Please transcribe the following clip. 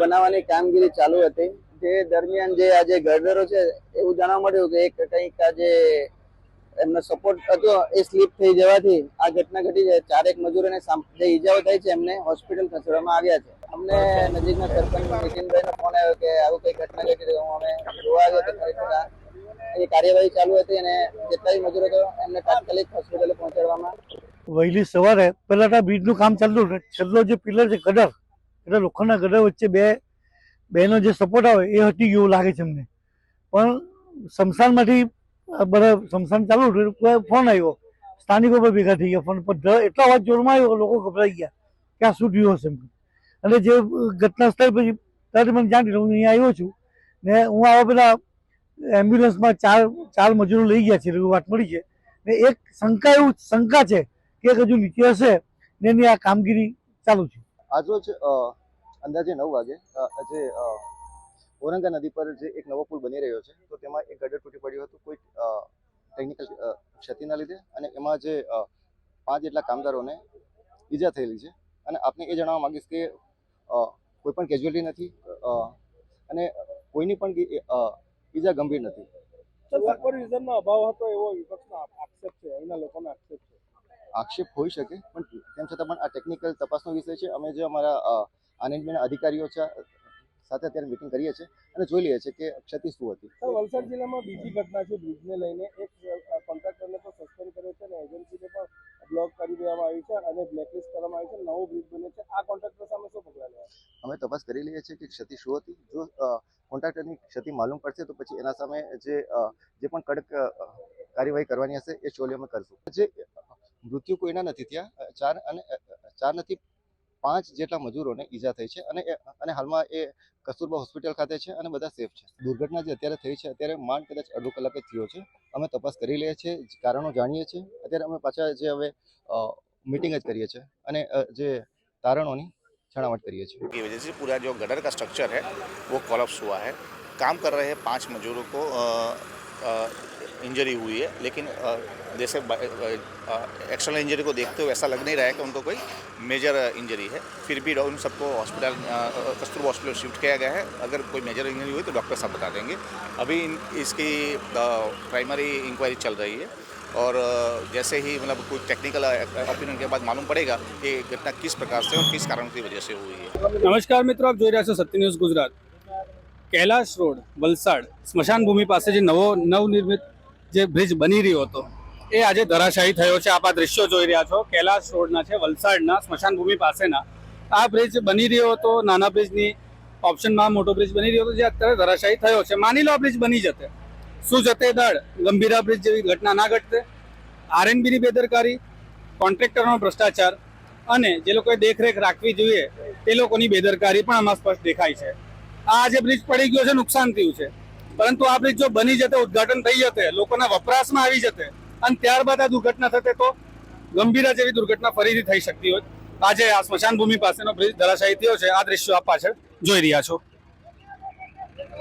બનાવવાની કામગીરી ચાલુ હતી. જે દરમિયાન જે આજે ગરડરો છે, એવું જાણવા મળ્યું કે એક કંઈક આજે એમનો સપોર્ટ હતો, એ સ્લીપ થઈ જવાથી આ ઘટના ઘટી છે ચારેક મજૂરોને જે ઈજાઓ થઈ છે, એમને હોસ્પિટલ ખસેડવામાં આવ્યા છે. અમને નજીકના સરપંચ નીતિનભાઈનો ફોન આવ્યો કે આવું કઈ ઘટના ઘટી હું અમે જોવા આવ્યો ખરેખર એ કાર્યવાહી ચાલુ હતી અને જેટલા બી મજૂરો હતો એમને તાત્કાલિક હોસ્પિટલે પહોંચાડવામાં વહેલી સવારે પહેલાં બ્રિજનું કામ ચાલતું, છેલ્લો જે પિલર છે, ગટર એટલે લોખંડના ગટર વચ્ચે બે, બેનો જે સપોર્ટ આવે એ હટી ગયો લાગે છે અમને. પણ સ્મશાનમાંથી બધા સ્મશાન ચાલુ ફોન આવ્યો. સ્થાનિકો પર ભેગા થઈ ગયા. ફોન પર એટલા અવાજ જોરમાં આવ્યો લોકો ગભરાઈ ગયા કે આ શું થયું હશે અને જે ઘટના સ્થળ પછી તરત મને જાણ હું અહીંયા આવ્યો છું ને હું આવા બધા એમ્બ્યુલન્સમાં ચાર ચાર મજૂરો લઈ ગયા છે, એવી વાત મળી છે. ને એક શંકા એવું, શંકા છે કે હજુ નીચે હશે ને એની આ કામગીરી ચાલુ છે. આજરોજ અંદાજે નવ વાગે આજે ઓરંગા નદી પર જે એક નવો પુલ બની રહ્યો છે, તો તેમાં એક ગડર તૂટી પડ્યું હતું, કોઈ ટેકનિકલ ક્ષતિના લીધે અને એમાં જે પાંચ જેટલા કામદારોને ઈજા થયેલી છે. અને આપને એ જણાવવા માગીશ કે કોઈ પણ કેજ્યુઅલિટી નથી અને કોઈની પણ ઈજા ગંભીર નથી. અભાવ હતો એવો વિપક્ષનો આક્ષેપ છે, અહીંના લોકોનો આક્ષેપ આક્ષેપ હોઈ શકે પણ તેમ છતાં પણ આ ટેકનિકલ તપાસનો વિષય છે. અમે જે અમારા મેનેજમેન્ટ અધિકારીઓ છે સાથે અત્યારે મિટિંગ કરીએ છીએ અને જોઈ લઈએ છીએ કે ક્ષતિ શું હતી. વલસાડ જિલ્લામાં બીજી ઘટના છે બ્રિજને લઈને. એક કોન્ટ્રાક્ટરને પણ સસ્પેન્ડ કર્યો છે અને એજન્સીને પણ બ્લોક કરી દેવામાં આવી છે અને બ્લેકલિસ્ટ કરવામાં આવી છે નવો બ્રિજ બને છે. આ કોન્ટ્રાક્ટર સામે શું પગલાં લેવા? અમે તપાસ કરી લઈએ છીએ કે ક્ષતિ શું હતી. જો કોન્ટ્રાક્ટરની ક્ષતિ માલુમ પડશે તો પછી એના સામે જે જે પણ કડક કાર્યવાહી કરવાની હશે એ ચોલી અમે કરશું. જે મૃત્યુ કોઈના નથી ત્યાં અ, ચાર અને અ, ચાર નથી પાંચ જેટલા મજૂરોને ઈજા થઈ છે અને એ- અને હાલમાં એ કસ્તુરબા હોસ્પિટલ ખાતે છે અને બધા સેફ છે દુર્ઘટના જે અત્યારે થઈ છે અત્યારે માંડ કદાચ અડધો કલાક જ થયો છે અમે તપાસ કરી લઈએ છીએ કારણો જાણીએ છીએ અત્યારે અમે પાછા જે હવે મીટિંગ જ કરીએ છીએ અને અ, જે તારણોની છણાવટ કરીએ છીએ की वजह से पूरा जो गटर का स्ट्रक्चर है वो कोलप्स हुआ है काम कर रहे पांच मजदूरों को इंजरी हुई है, लेकिन जैसे एक्सटर्नल इंजरी को देखते हुए ऐसा लग नहीं रहा है कि उनको कोई मेजर इंजरी है। फिर भी उन सबको हॉस्पिटल कस्तूरबा हॉस्पिटल शिफ्ट किया गया है। अगर कोई मेजर इंजरी हुई तो डॉक्टर साहब बता देंगे। अभी इसकी प्राइमरी इंक्वायरी चल रही है और जैसे ही मतलब कोई टेक्निकल ओपिनियन के बाद मालूम पड़ेगा कि घटना किस प्रकार से और किस कारण की वजह से हुई है। नमस्कार मित्रों, आप जो रहे सत्य न्यूज़ गुजरात। કૈલાશ રોડ, વલસાડ, સ્મશાન ભૂમિ પાસે જે નવો, નવનિર્મિત જે બ્રિજ બની રહ્યો હતો, એ આજે ધરાશાયી થયો છે. આપ આ દ્રશ્યો જોઈ રહ્યા છો. કૈલાશ રોડના છે, વલસાડના, સ્મશાન ભૂમિ પાસેના. આ બ્રિજ બની રહ્યો હતો, નાના બ્રિજની ઓપ્શનમાં મોટો બ્રિજ બની રહ્યો હતો, જે અત્યારે ધરાશાયી થયો છે. માની લો આ બ્રિજ બની જતે. શું જતે દળ, ગંભીરા બ્રિજ જેવી ઘટના ના ઘટતે. આરએનબીની બેદરકારી, કોન્ટ્રાક્ટરનો ભ્રષ્ટાચાર અને જે લોકોએ દેખરેખ રાખવી જોઈએ, તે લોકોની બેદરકારી પણ આમાં સ્પષ્ટ દેખાય છે. આ જે બ્રિજ પડી ગયો છે, નુકસાન થયું છે. પરંતુ આ બ્રિજ જો બની જતે, ઉદ્ઘાટન થઈ જતે, લોકોના વપરાશમાં આવી જતે, અને ત્યારબાદ આ દુર્ઘટના થતે તો ગંભીરા જેવી દુર્ઘટના ફરીથી થઈ શકતી હોય. આજે આ સ્મશાન ભૂમિ પાસેનો બ્રિજ ધરાશાયી થયો છે. આ દ્રશ્યો આપ પાછળ જોઈ રહ્યા છો.